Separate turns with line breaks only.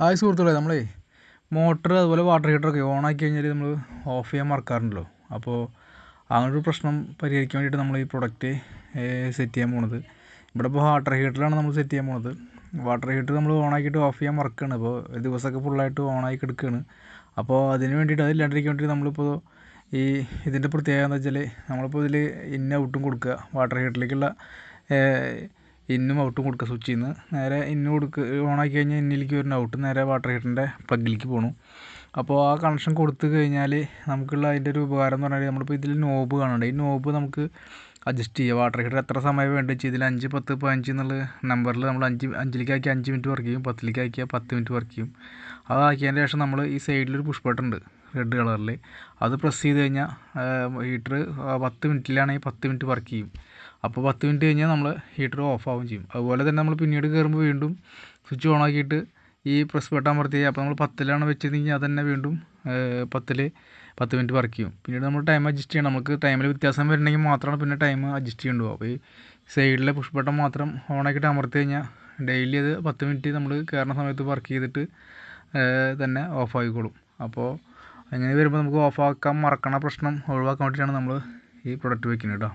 Hi സുഹൃത്തുക്കളെ നമ്മളേ motor അതുപോലെ വാട്ടർ ഹീറ്ററൊക്കെ ആക്കി കഴിഞ്ഞാൽ നമ്മൾ ഓഫ് ചെയ്യാൻ മറക്കാറുണ്ടല്ലോ. അപ്പോൾ അങ്ങനൊരു പ്രശ്നം പരിഹരിക്കാൻ വേണ്ടിയിട്ട് നമ്മൾ ഈ പ്രൊഡക്റ്റ് സെറ്റ് ചെയ്യാൻ പോണത്. ഇവിടെ ഇപ്പോൾ വാട്ടർ ഹീറ്ററാണ് നമ്മൾ സെറ്റ് ചെയ്യാൻ പോണത്. വാട്ടർ ഹീറ്റർ നമ്മൾ ഓണാക്കിയിട്ട് ഓഫ് ചെയ്യാൻ മറക്കുകയാണ് അപ്പോൾ ഒരു ദിവസമൊക്കെ ഫുള്ളായിട്ട് ഓണായി കിടക്കുകയാണ് അപ്പോൾ അതിന് വേണ്ടിയിട്ട് അതില്ലാണ്ടിരിക്കാൻ വേണ്ടിയിട്ട് നമ്മളിപ്പോൾ ഈ ഇതിന്റെ പ്രത്യേകത എന്താ വെച്ചാൽ നമ്മളിപ്പോൾ ഇതിൽ ഇൻ ഔട്ടും കൊടുക്കുക. വാട്ടർ ഹീറ്ററിലേക്കുള്ള ഇന്നും ഔട്ടും കൊടുക്കുക സ്വിച്ചിൽ നിന്ന് നേരെ ഇന്ന് കൊടുക്കുക ഓണാക്കി കഴിഞ്ഞാൽ ഇന്നിലേക്ക് വരുന്ന ഔട്ട് നേരെ വാട്ടർ ഹീറ്ററിന്റെ പ്ലഗിലേക്ക് പോകണം അപ്പോൾ ആ കണക്ഷൻ കൊടുത്തു കഴിഞ്ഞാൽ നമുക്കുള്ള അതിന്റെ ഒരു ഉപകാരം എന്ന് പറഞ്ഞാൽ നമ്മളിപ്പോൾ ഇതിൽ നോബ് കാണുന്നുണ്ട്. ഈ നോബ് നമുക്ക് അഡ്ജസ്റ്റ് ചെയ്യാം. വാട്ടർ ഹീറ്റർ എത്ര സമയം വേണ്ടത് വെച്ചാൽ ഇതിൽ അഞ്ച് പത്ത് പതിനഞ്ച് എന്നുള്ള നമ്പറിൽ നമ്മൾ അഞ്ച് അഞ്ചിലേക്ക് ആക്കി അഞ്ച് മിനിറ്റ് വർക്ക് ചെയ്യും. പത്തിലേക്ക് ആക്കിയാൽ പത്ത് മിനിറ്റ് വർക്ക് ചെയ്യും. അതാക്കിയതിന് ശേഷം നമ്മൾ ഈ സൈഡിലൊരു പുഷ് ബട്ടൺ ഉണ്ട് റെഡ് കളറിൽ അത് പ്രസ് ചെയ്ത് കഴിഞ്ഞാൽ ഹീറ്റർ പത്ത് മിനിറ്റിലാണെങ്കിൽ പത്ത് മിനിറ്റ് വർക്ക് ചെയ്യും. അപ്പോൾ പത്ത് മിനിറ്റ് കഴിഞ്ഞാൽ നമ്മൾ ഹീറ്റർ ഓഫ് ആവുകയും ചെയ്യും. അതുപോലെ തന്നെ നമ്മൾ പിന്നീട് കയറുമ്പോൾ വീണ്ടും സ്വിച്ച് ഓൺ ആക്കിയിട്ട് ഈ പ്രസ് ബട്ടൺ അമർത്തി അപ്പോൾ നമ്മൾ പത്തിലാണ് വെച്ചതെങ്കിൽ അത് തന്നെ വീണ്ടും പത്തിൽ പത്ത് മിനിറ്റ് വർക്ക് ചെയ്യും. പിന്നീട് നമ്മൾ ടൈം അഡ്ജസ്റ്റ് ചെയ്യണം. നമുക്ക് ടൈമിൽ വ്യത്യാസം വരണമെങ്കിൽ മാത്രമാണ് പിന്നെ ടൈം അഡ്ജസ്റ്റ് ചെയ്യേണ്ടത്. അപ്പോൾ ഈ സൈഡിലെ പുഷ് ബട്ടൺ മാത്രം ഓൺ ആക്കിയിട്ട് അമർത്തി കഴിഞ്ഞാൽ ഡെയിലി അത് പത്ത് മിനിറ്റ് നമ്മൾ കയറുന്ന സമയത്ത് വർക്ക് ചെയ്തിട്ട് തന്നെ ഓഫ് ആയിക്കോളും. അപ്പോൾ അങ്ങനെ വരുമ്പോൾ നമുക്ക് ഓഫ് ആക്കാൻ മറക്കണ പ്രശ്നം ഒഴിവാക്കാൻ വേണ്ടിയിട്ടാണ് നമ്മൾ ഈ പ്രൊഡക്റ്റ് വയ്ക്കുന്നത് കേട്ടോ